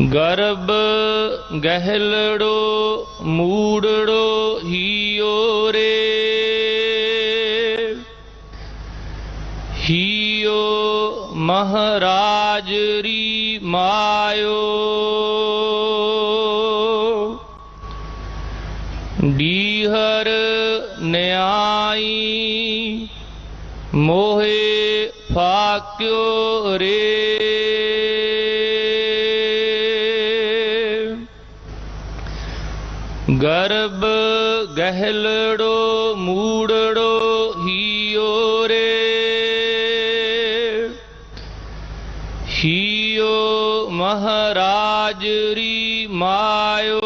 ਗਰਬ ਗਹਿਲੜੋ ਮੂੜੜੋ ਹੀਓ ਰੇ। ਹੀਓ ਮਹਾਰਾਜ ਰੀ ਮਾਇਓ। ਡੀਹਰ ਨਿਆਈ ਮੋਹੇ ਫਾਕਿਓ ਰੇ। ਗਰਬ ਗਹਿਲੜੋ ਮੂੜੜੋ ਹੀਓ ਰੇ ਹੀਓ ਮਹਾਰਾਜ ਰੀ ਮਾਇਓ।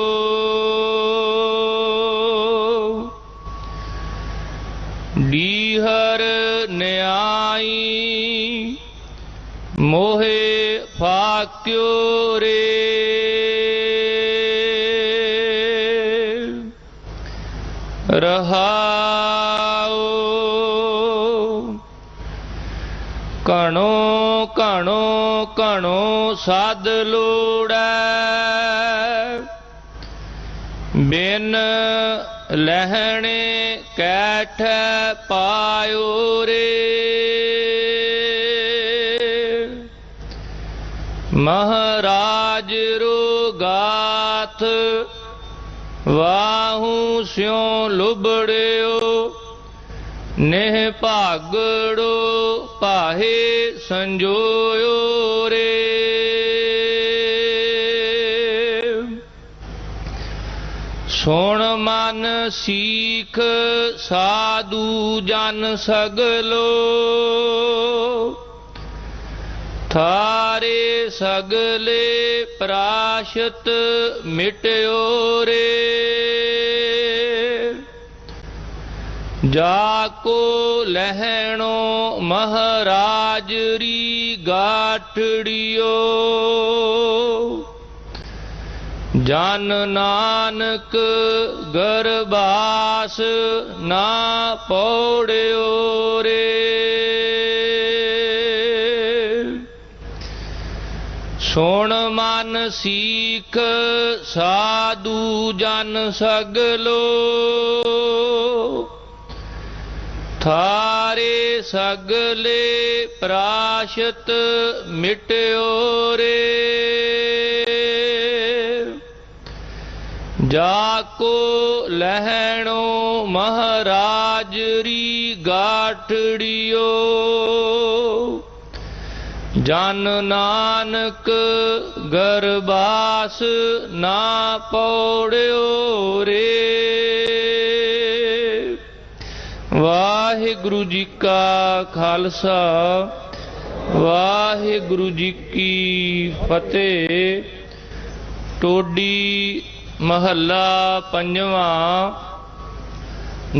ਡੀਹਰ ਨਿਆਈ ਮੋਹੇ ਫਾਕਿਓ ਰੇ। ਰਹਾਉ। ਕਣੋ ਕਣੋ ਕਣੋ ਸਾਧ ਲੋੜੈ। ਬਿਨ ਲਹਿਣੇ ਕੈਠ ਪਾਇਓ ਰੇ। ਮਹਾਰਾਜ ਰੋਗਾਥ ਵਾਹੂ ਸਿਉ ਲੁਬੜਿਓ ਨਹਿ ਭਾਗੜੋ ਪਾਹੇ ਸੰਜੋਇਓ ਰੇ। ਸੁਣ ਮਨ ਸੀਖ ਸਾਧੂ ਜਨ ਸਗਲੋ ਥਾਰੇ ਸਗਲੇ ਪ੍ਰਾਸ਼ਤ ਮਿਟਿਓ ਰੇ। ਜਾ ਕੋ ਲਹਿਣੋ ਮਹਾਰਾਜ ਰੀ ਗਾਠੜਿਓ। ਜਨ ਨਾਨਕ ਗਰਬਾਸ ਨਾ ਪੌੜਿਓ ਰੇ। ਸੁਣ ਮਨ ਸੀਖ, ਸਾਧੂ ਜਨ ਸਗਲੋ। ਥਾਰੇ ਸਗਲੇ ਪ੍ਰਾਸ਼ਤ ਮਿਟਿਓ ਰੇ। ਜਾ ਕੋ ਲਹਿਣੋ ਮਹਾਰਾਜ ਰੀ ਗਾਠੜਿਓ। ਜਨ ਨਾਨਕ ਗਰਬਾਸ ਨਾ ਪੌੜਿਓ ਰੇ। ਵਾਹਿਗੁਰੂ ਜੀ ਕਾ ਖਾਲਸਾ, ਵਾਹਿਗੁਰੂ ਜੀ ਕੀ ਫਤਿਹ। ਟੋਡੀ ਮਹੱਲਾ ਪੰਜਵਾਂ,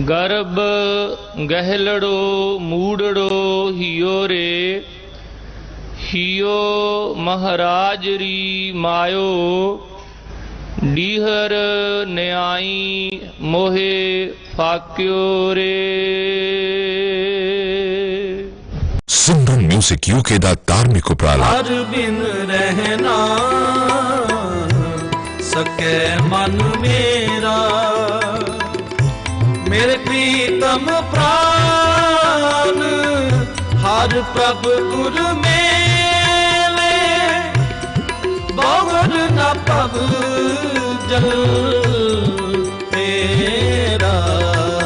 ਗਰਬ ਗਹਿਲੜੋ ਮੂੜੜੋ ਹਿਓ ਰੇ। ਹੀਓ ਮਹਾਰਾਜ ਰੀ ਮਾਇਓ ਡੀਹਰ ਨਿਆਈ ਮੋਹੇ ਫਾਕਿਓ ਰੇ। ਸਿੰਗਨ ਮਿਊਜ਼ਿਕ ਯੂਕੇ ਦਾ ਧਾਰਮਿਕ ਉਪਰਾਲਾ। ਹਰ ਬਿਨ ਰਹਿਣਾ ਸਕੈ ਮਨ ਮੇਰਾ। ਮੇਰੇ ਪ੍ਰੀਤਮ ਪ੍ਰਾਨ ਹਰ ਪ੍ਰਭ ਗੁਰ